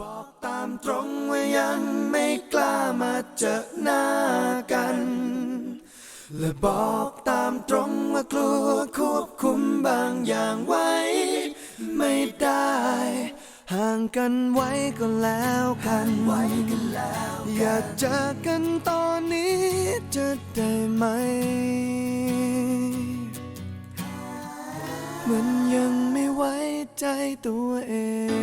บอกตามตรงว่ายังไม่กล้ามาเจอหน้ากัน และบอกตามตรงว่ากลัวควบคุมบางอย่างไว้ ไม่ได้ ห่างกันไว้ก็แล้วกันไว้กันแล้วอยากเจอกันตอนนี้จะได้ไหมมันยังไม่ไว้ใจตัวเอง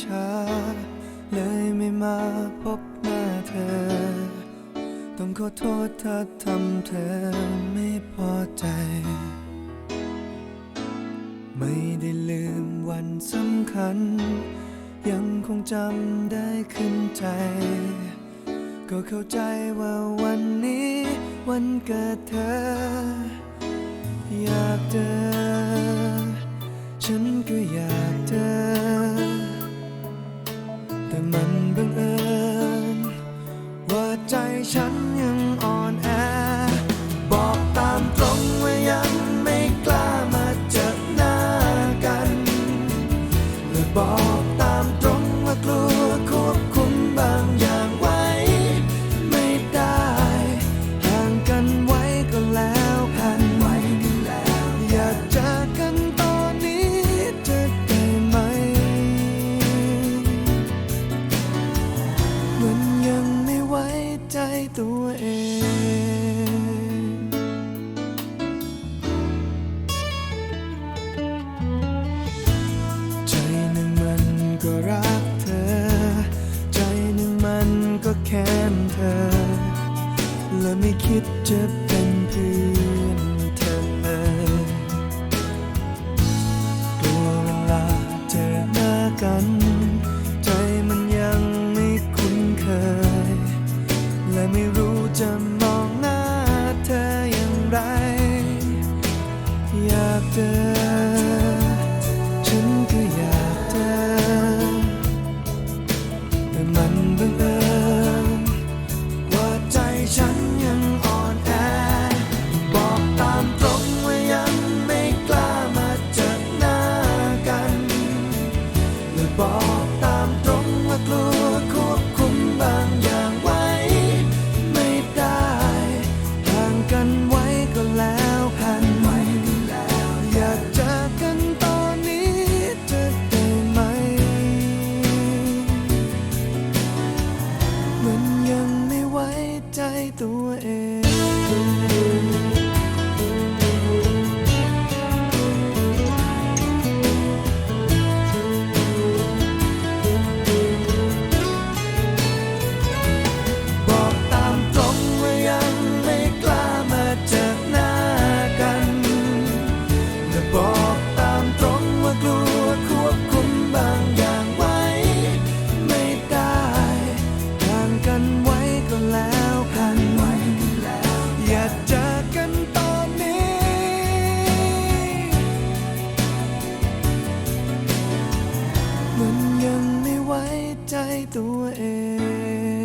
ชาเลยไม่มาพบหน้าเธอ ต้องขอโทษถ้าทำเธอไม่พอใจ ไม่ได้ลืมวันสำคัญ ยังคงจำได้ขึ้นใจ ก็เข้าใจว่าวันนี้ วันเกิดเธอ บังเอิญว่าใจฉันยัง ตัวเองใจหนึ่งมันก็รักเธอ ใจหนึ่งมันก็แค้นเธอ และไม่คิดจะเป็นเพื่อน จะมองหน้าเธออย่างไร อยากเจอ ฉันก็อยากเจอ แต่มันบังเอิญว่าใจฉันยังอ่อนแอ บอกตามตรงว่ายังไม่กล้ามาเจอหน้ากันและบอก end.